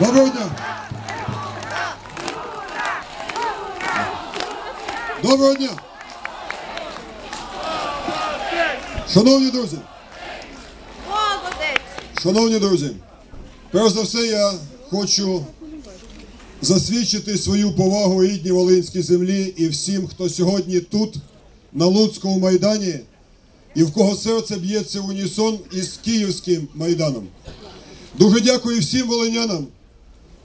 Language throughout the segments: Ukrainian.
Доброго дня! Доброго дня! Шановні друзі! Шановні друзі, перш за все я хочу засвідчити свою повагу рідній Волинській землі і всім, хто сьогодні тут, на Луцькому майдані, і в кого серце б'ється в унісон із Київським майданом. Дуже дякую всім волинянам,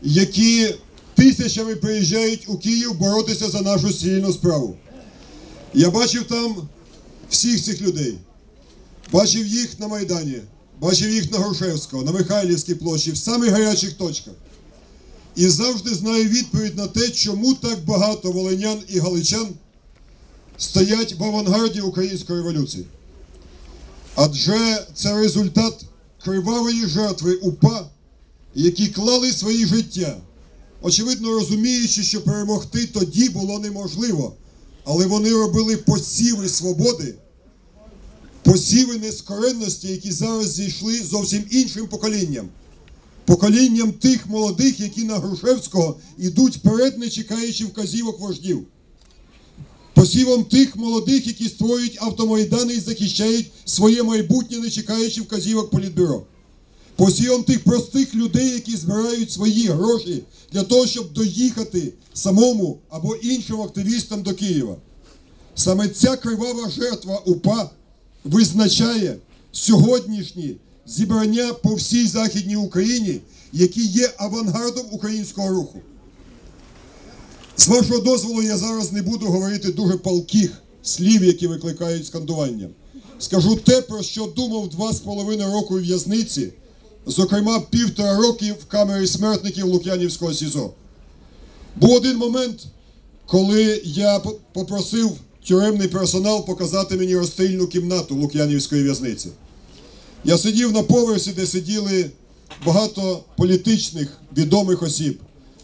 які тисячами приїжджають у Київ боротися за нашу спільну справу. Я бачив там всіх цих людей. Бачив їх на Майдані, бачив їх на Грушевського, на Михайлівській площі, в самих гарячих точках. І завжди знаю відповідь на те, чому так багато волинян і галичан стоять в авангарді української революції. Адже це результат кривавої жертви УПА, які клали свої життя, очевидно розуміючи, що перемогти тоді було неможливо, але вони робили посіви свободи посіви нескоренності, які зараз зійшли зовсім іншим поколінням. Поколінням тих молодих, які на Грушевського йдуть вперед, не чекаючи вказівок вождів. Посівом тих молодих, які створюють автомайдани і захищають своє майбутнє, не чекаючи вказівок політбюро. Посівом тих простих людей, які збирають свої гроші для того, щоб доїхати самому або іншим активістам до Києва. Саме ця кривава жертва УПА визначає сьогоднішні зібрання по всій Західній Україні, які є авангардом українського руху. З вашого дозволу, я зараз не буду говорити дуже палких слів, які викликають скандування. Скажу те, про що думав два з половиною року в'язниці, зокрема півтора роки в камері смертників Лук'янівського СІЗО. Був один момент, коли я попросив тюремний персонал показати мені розстрільну кімнату Лук'янівської в'язниці. Я сидів на поверсі, де сиділи багато політичних відомих осіб.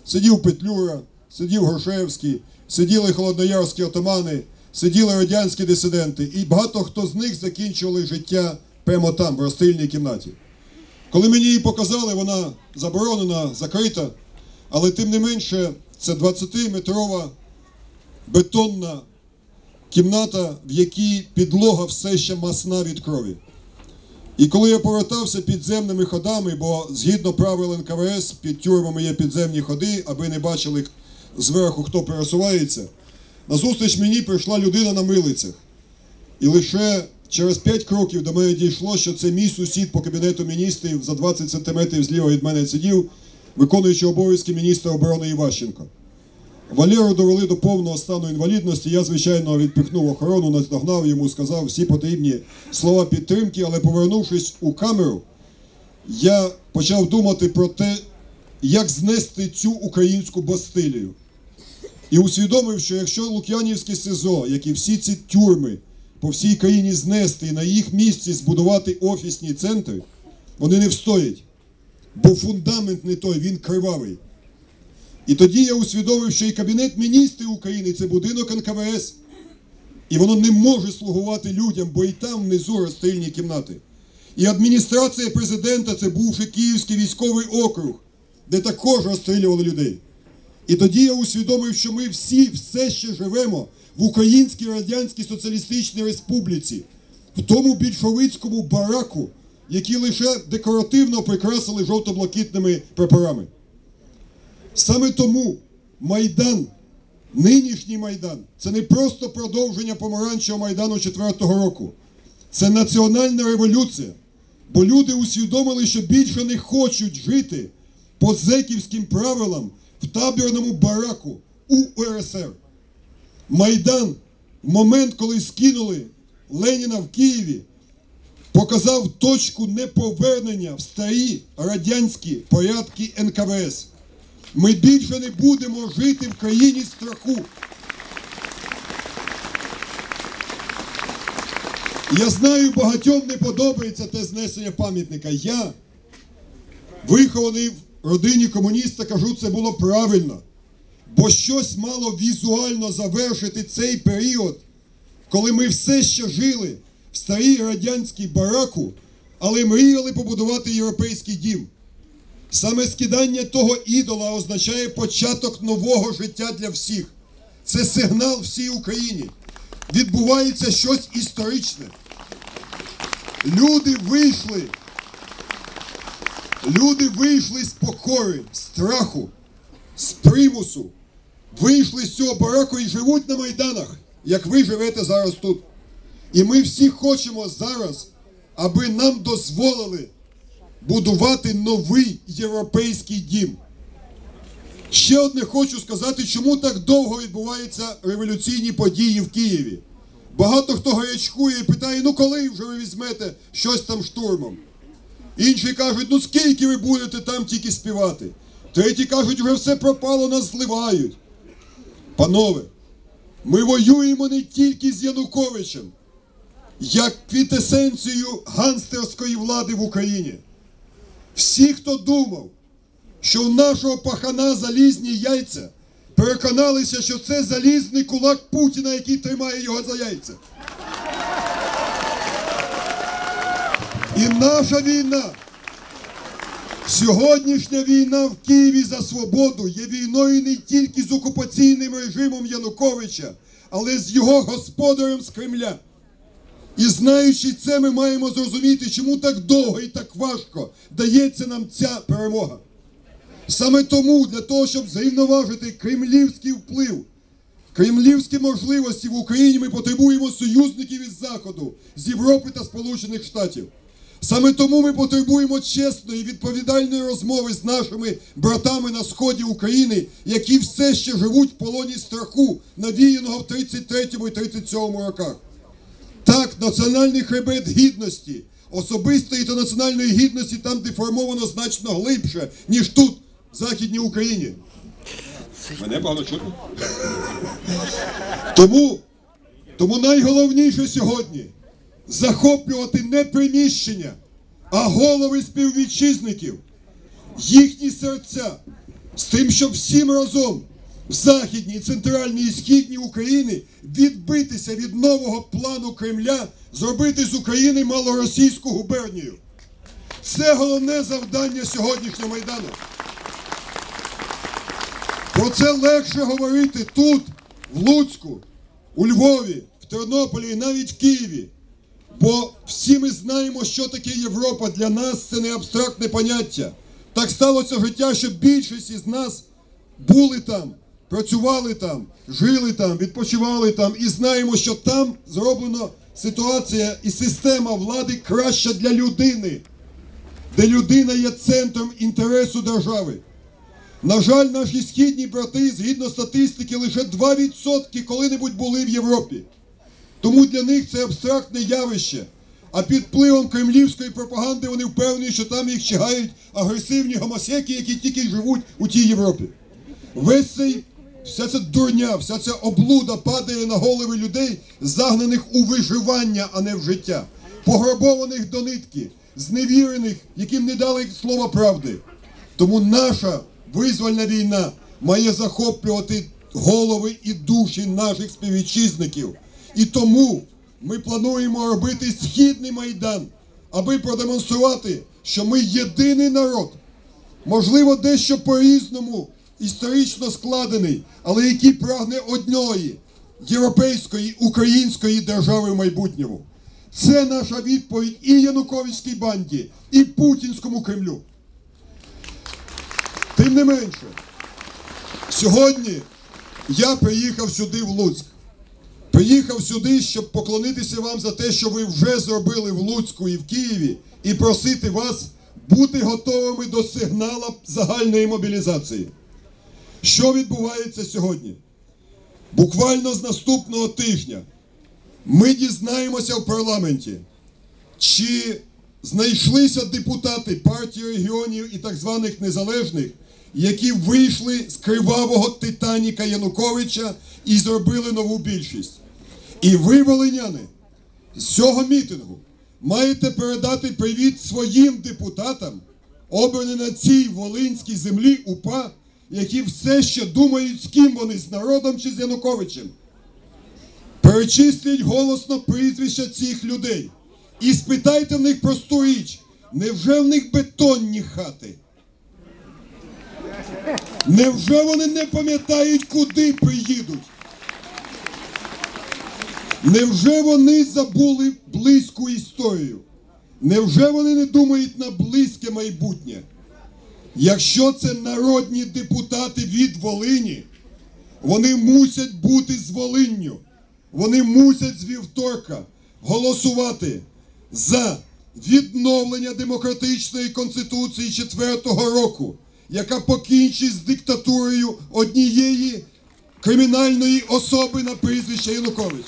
Сидів Петлюра, сидів Грушевський, сиділи холодноярські отамани, сиділи радянські дисиденти, і багато хто з них закінчували життя прямо там, в розстрільній кімнаті. Коли мені її показали, вона заборонена, закрита, але тим не менше це 20-метрова бетонна кімната, в якій підлога все ще масна від крові. І коли я повертався підземними ходами, бо згідно правил НКВС під тюрмами є підземні ходи, аби не бачили зверху, хто пересувається, назустріч мені прийшла людина на милицях. І лише через 5 кроків до мене дійшло, що це мій сусід по кабінету міністрів за 20 сантиметрів зліва від мене сидів, виконуючи обов'язки міністра оборони Іващенко. Валеру довели до повного стану інвалідності. Я, звичайно, відпихнув охорону, наздогнав йому, сказав всі потрібні слова підтримки, але повернувшись у камеру, я почав думати про те, як знести цю українську бастилію. І усвідомив, що якщо Лук'янівське СИЗО, як і всі ці тюрми по всій країні знести і на їх місці збудувати офісні центри, вони не встоять. Бо фундамент не той, він кривавий. І тоді я усвідомив, що і Кабінет міністрів України це будинок НКВС. І воно не може слугувати людям, бо і там внизу розстрільні кімнати. І адміністрація президента це бувши Київський військовий округ, де також розстрілювали людей. І тоді я усвідомив, що ми всі все ще живемо в Українській Радянській Соціалістичній Республіці, в тому більшовицькому бараку, який лише декоративно прикрасили жовто-блакитними прапорами. Саме тому Майдан, нинішній Майдан, це не просто продовження помаранчевого Майдану 4-го року. Це національна революція. Бо люди усвідомили, що більше не хочуть жити по зеківським правилам в табірному бараку у УРСР. Майдан в момент, коли скинули Леніна в Києві, показав точку неповернення в старі радянські порядки НКВС. Ми більше не будемо жити в країні страху. Я знаю, багатьом не подобається те знесення пам'ятника. Я, вихований в родині комуніста, кажу, це було правильно. Бо щось мало візуально завершити цей період, коли ми все ще жили в старій радянській бараку, але мріяли побудувати європейський дім. Саме скидання того ідола означає початок нового життя для всіх. Це сигнал всій Україні. Відбувається щось історичне. Люди вийшли. Люди вийшли з покори, страху, з примусу. Вийшли з цього бараку і живуть на майданах, як ви живете зараз тут. І ми всі хочемо зараз, аби нам дозволили будувати новий європейський дім. Ще одне хочу сказати, чому так довго відбуваються революційні події в Києві. Багато хто гарячкує і питає, ну коли вже ви візьмете щось там штурмом. Інші кажуть, ну скільки ви будете там тільки співати. Треті кажуть, вже все пропало, нас зливають. Панове, ми воюємо не тільки з Януковичем, як квітесенцією ганстерської влади в Україні. Всі, хто думав, що у нашого пахана залізні яйця, переконалися, що це залізний кулак Путіна, який тримає його за яйця. І наша війна, сьогоднішня війна в Києві за свободу є війною не тільки з окупаційним режимом Януковича, але з його господарем з Кремля. І знаючи це, ми маємо зрозуміти, чому так довго і так важко дається нам ця перемога. Саме тому, для того, щоб зрівноважити кремлівський вплив, кремлівські можливості в Україні, ми потребуємо союзників із Заходу, з Європи та Сполучених Штатів. Саме тому ми потребуємо чесної, відповідальної розмови з нашими братами на сході України, які все ще живуть в полоні страху, навіяного в 33 і 37 роках. Так, національний хребет гідності, особистої та національної гідності там деформовано значно глибше, ніж тут, в Західній Україні. Мене погано чутно. Тому, тому найголовніше сьогодні захоплювати не приміщення, а голови співвітчизників, їхні серця, з тим, щоб всім разом в Західній, Центральній і Східній Україні відбитися від нового плану Кремля, зробити з України малоросійську губернію. Це головне завдання сьогоднішнього Майдану. Про це легше говорити тут, в Луцьку, у Львові, в Тернополі і навіть в Києві. Бо всі ми знаємо, що таке Європа. Для нас це не абстрактне поняття. Так сталося життя, що більшість із нас були там, працювали там, жили там, відпочивали там і знаємо, що там зроблена ситуація і система влади краща для людини, де людина є центром інтересу держави. На жаль, наші східні брати, згідно статистики, лише 2% коли-небудь були в Європі. Тому для них це абстрактне явище. А під впливом кремлівської пропаганди вони впевнені, що там їх чигають агресивні гомосеки, які тільки живуть у тій Європі. Весь цей, вся ця дурня, вся ця облуда падає на голови людей, загнаних у виживання, а не в життя, пограбованих до нитки, зневірених, яким не дали слова правди. Тому наша визвольна війна має захоплювати голови і душі наших співвітчизників. І тому ми плануємо робити східний майдан, аби продемонструвати, що ми єдиний народ, можливо, дещо по-різному історично складений, але який прагне одної європейської української держави в майбутньому. Це наша відповідь і Януковицькій банді, і путінському Кремлю. Тим не менше, сьогодні я приїхав сюди в Луцьк. Приїхав сюди, щоб поклонитися вам за те, що ви вже зробили в Луцьку і в Києві, і просити вас бути готовими до сигнала загальної мобілізації. Що відбувається сьогодні? Буквально з наступного тижня ми дізнаємося в парламенті, чи знайшлися депутати партії регіонів і так званих незалежних, які вийшли з кривавого Титаніка Януковича і зробили нову більшість. І ви, волиняни, з цього мітингу маєте передати привіт своїм депутатам, обраним на цій волинській землі УПА, які все ще думають, з ким вони, з народом чи з Януковичем. Перечисліть голосно прізвища цих людей і спитайте в них просту річ, невже в них бетонні хати? Невже вони не пам'ятають, куди приїдуть? Невже вони забули близьку історію? Невже вони не думають на близьке майбутнє? Якщо це народні депутати від Волині, вони мусять бути з Волинню. Вони мусять з вівторка голосувати за відновлення демократичної конституції 4-го року, яка покінчить з диктатурою однієї кримінальної особи на прізвище Янукович.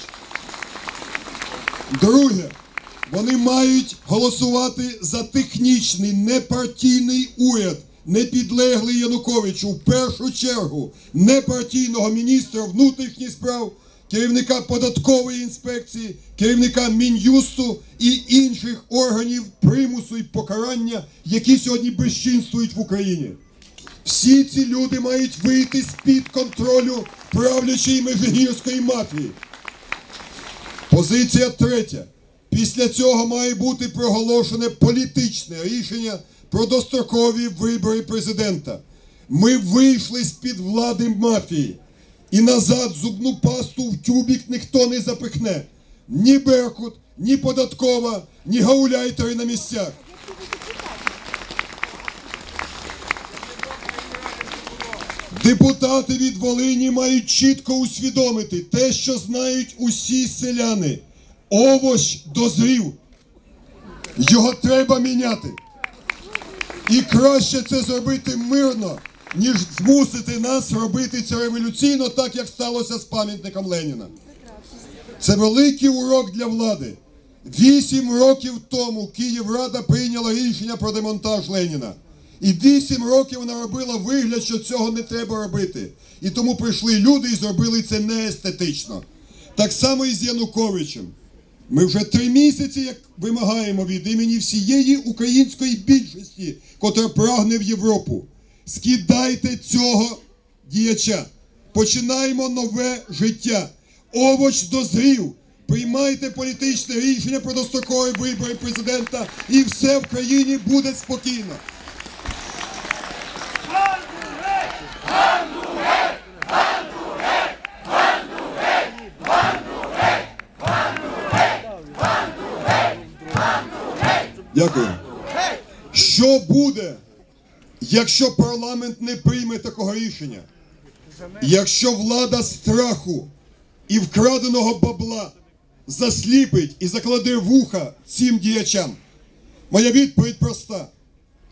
Друге, вони мають голосувати за технічний непартійний уряд, не підлеглий Януковичу, в першу чергу непартійного міністра внутрішніх справ, керівника податкової інспекції, керівника Мін'юсту і інших органів примусу і покарання, які сьогодні безчинствують в Україні. Всі ці люди мають вийти з-під контролю правлячої межигірської мафії. Позиція третя. Після цього має бути проголошене політичне рішення про дострокові вибори президента. Ми вийшли з-під влади мафії. І назад зубну пасту в тюбік ніхто не запихне. Ні Беркут, ні податкова, ні гауляйтери на місцях. Депутати від Волині мають чітко усвідомити те, що знають усі селяни. Овощ дозрів. Його треба міняти. І краще це зробити мирно, ніж змусити нас робити це революційно, так як сталося з пам'ятником Леніна. Це великий урок для влади. Вісім років тому Київрада прийняла рішення про демонтаж Леніна. І вісім років вона робила вигляд, що цього не треба робити. І тому прийшли люди і зробили це неестетично. Так само і з Януковичем. Ми вже три місяці, як вимагаємо від імені всієї української більшості, котра прагне в Європу. Скидайте цього діяча. Починаємо нове життя. Овоч дозрів. Приймайте політичне рішення про дострокові вибори президента, і все в країні буде спокійно. Дякую. Що буде, якщо парламент не прийме такого рішення? Якщо влада страху і вкраденого бабла засліпить і закладе вуха цим діячам? Моя відповідь проста.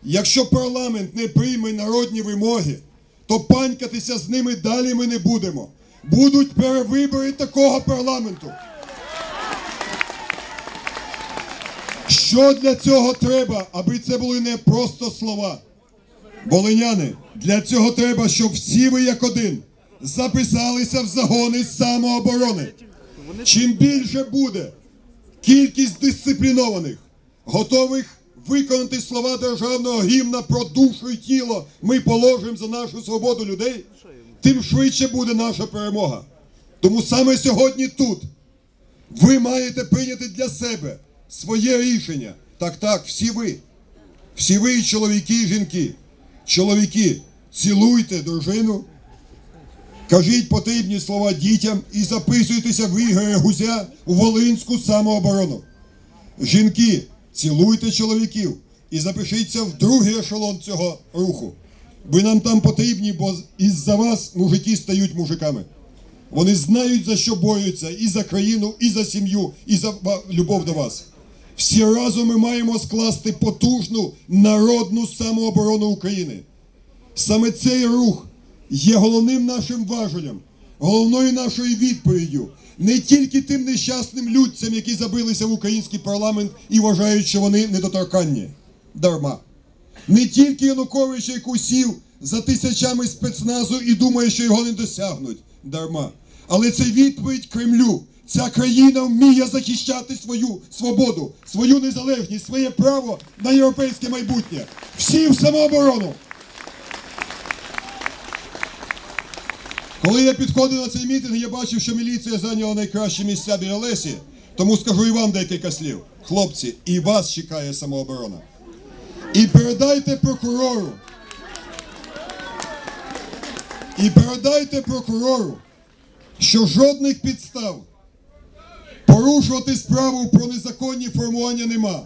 Якщо парламент не прийме народні вимоги, то панькатися з ними далі ми не будемо. Будуть перевибори такого парламенту. Що для цього треба, аби це були не просто слова? Волиняни, для цього треба, щоб всі ви як один записалися в загони самооборони. Чим більше буде кількість дисциплінованих, готових виконати слова державного гімна про душу і тіло, ми положимо за нашу свободу людей, тим швидше буде наша перемога. Тому саме сьогодні тут ви маєте прийняти для себе своє рішення. Так, так, всі ви. Всі ви, чоловіки і жінки. Чоловіки, цілуйте дружину, кажіть потрібні слова дітям і записуйтеся в Ігоря Гузя у Волинську самооборону. Жінки, цілуйте чоловіків і запишіться в другий ешелон цього руху. Ви нам там потрібні, бо із-за вас мужики стають мужиками. Вони знають, за що борються і за країну, і за сім'ю, і за любов до вас. Всі разом ми маємо скласти потужну народну самооборону України. Саме цей рух є головним нашим важелем, головною нашою відповіддю не тільки тим нещасним людцям, які забилися в український парламент і вважають, що вони недоторканні. Дарма. Не тільки Янукович, який сів за тисячами спецназу і думає, що його не досягнуть. Дарма. Але це відповідь Кремлю. Ця країна вміє захищати свою свободу, свою незалежність, своє право на європейське майбутнє. Всі в самооборону. Коли я підходив на цей мітинг, я бачив, що міліція зайняла найкращі місця біля Лесі. Тому скажу і вам декілька слів. Хлопці, і вас чекає самооборона. І передайте прокурору, І передайте прокурору, що жодних підстав порушувати справу про незаконні формування нема.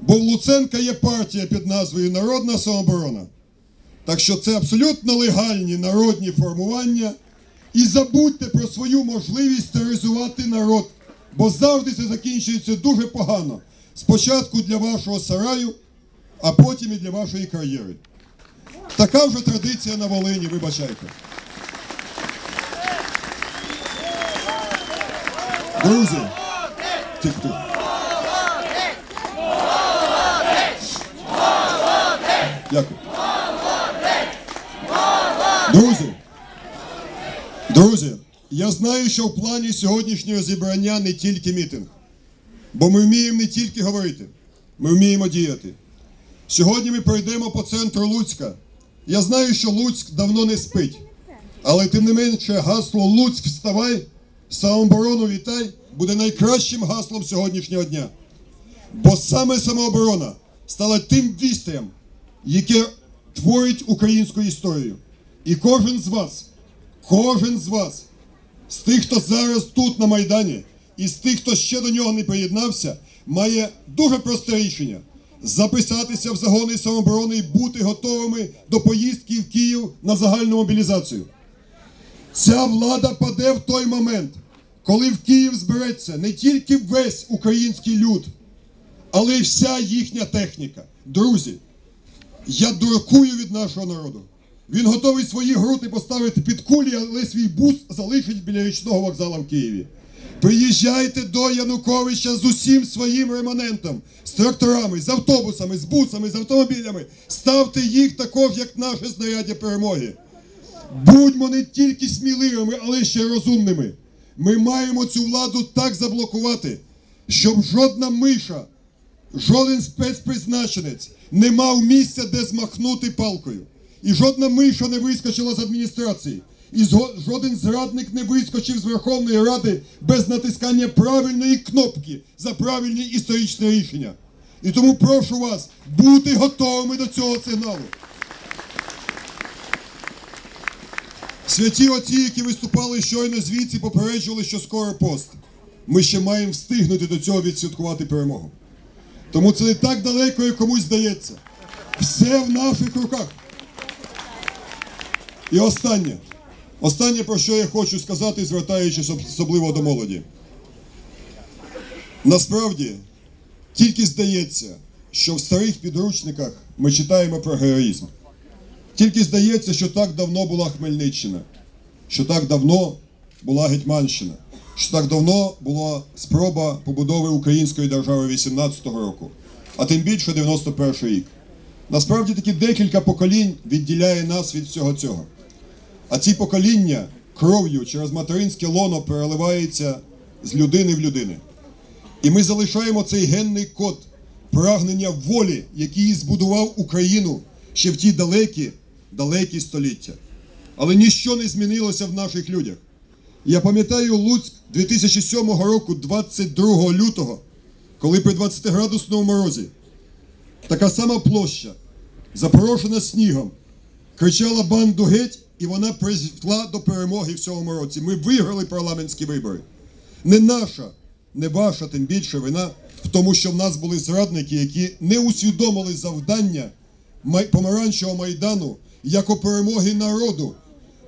Бо в Луценка є партія під назвою Народна самооборона. Так що це абсолютно легальні народні формування. І забудьте про свою можливість тероризувати народ, бо завжди це закінчується дуже погано. Спочатку для вашого сараю, а потім і для вашої кар'єри. Така вже традиція на Волині, вибачайте. Друзі, тих-тих. Дякую. Друзі, друзі, я знаю, що в плані сьогоднішнього зібрання не тільки мітинг, бо ми вміємо не тільки говорити, ми вміємо діяти. Сьогодні ми пройдемо по центру Луцька. Я знаю, що Луцьк давно не спить, але тим не менше гасло Луцьк вставай, самооборону вітай буде найкращим гаслом сьогоднішнього дня. Бо саме самооборона стала тим вістям, яке творить українську історію. І кожен з вас, кожен з вас, з тих, хто зараз тут на Майдані, і з тих, хто ще до нього не приєднався, має дуже просте рішення записатися в загони самооборони і бути готовими до поїздки в Київ на загальну мобілізацію. Ця влада паде в той момент, коли в Київ збереться не тільки весь український люд, але й вся їхня техніка. Друзі, я дуракую від нашого народу. Він готовий свої груди поставити під кулі, але свій бус залишить біля річного вокзалу в Києві. Приїжджайте до Януковича з усім своїм реманентом, з тракторами, з автобусами, з бусами, з автомобілями. Ставте їх також, як наше знаряддя перемоги. Будьмо не тільки сміливими, але ще розумними. Ми маємо цю владу так заблокувати, щоб жодна миша, жоден спецпризначенець не мав місця, де змахнути палкою. І жодна миша не вискочила з адміністрації. І жоден зрадник не вискочив з Верховної Ради без натискання правильної кнопки за правильні історичні рішення. І тому прошу вас бути готовими до цього сигналу. Святі отці, які виступали щойно звідси, попереджували, що скоро пост. Ми ще маємо встигнути до цього відсвяткувати перемогу. Тому це не так далеко, як комусь здається. Все в наших руках. І останнє. Останнє, про що я хочу сказати, звертаючись особливо до молоді. Насправді, тільки здається, що в старих підручниках ми читаємо про героїзм. Тільки здається, що так давно була Хмельниччина, що так давно була Гетьманщина, що так давно була спроба побудови української держави 18-го року, а тим більше 91-й рік. Насправді таки декілька поколінь відділяє нас від всього цього. А ці покоління кров'ю через материнське лоно переливаються з людини в людини. І ми залишаємо цей генний код прагнення волі, який збудував Україну ще в ті далекі, далекі століття. Але ніщо не змінилося в наших людях. Я пам'ятаю Луцьк 2007 року, 22 лютого, коли при 20-градусному морозі така сама площа, запорошена снігом, кричала банду геть, і вона призвела до перемоги в цьому році. Ми виграли парламентські вибори. Не наша, не ваша, тим більше вина в тому, що в нас були зрадники, які не усвідомили завдання помаранчевого майдану як у перемоги народу.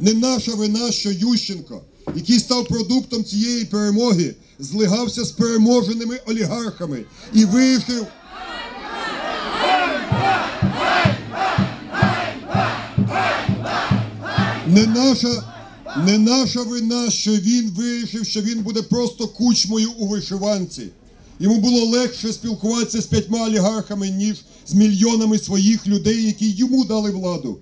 Не наша вина, що Ющенко, який став продуктом цієї перемоги, злигався з переможеними олігархами і вирішив. Не наша, не наша вина, що він вирішив, що він буде просто кучмою у вишиванці. Йому було легше спілкуватися з п'ятьма олігархами, ніж з мільйонами своїх людей, які йому дали владу.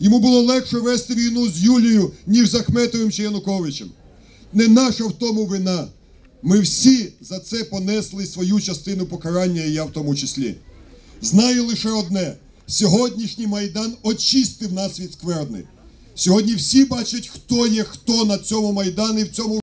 Йому було легше вести війну з Юлією, ніж з Ахметовим чи Януковичем. Не наша в тому вина. Ми всі за це понесли свою частину покарання, і я в тому числі. Знаю лише одне: сьогоднішній майдан очистив нас від скверни. Сьогодні всі бачать, хто є хто на цьому майдані в цьому.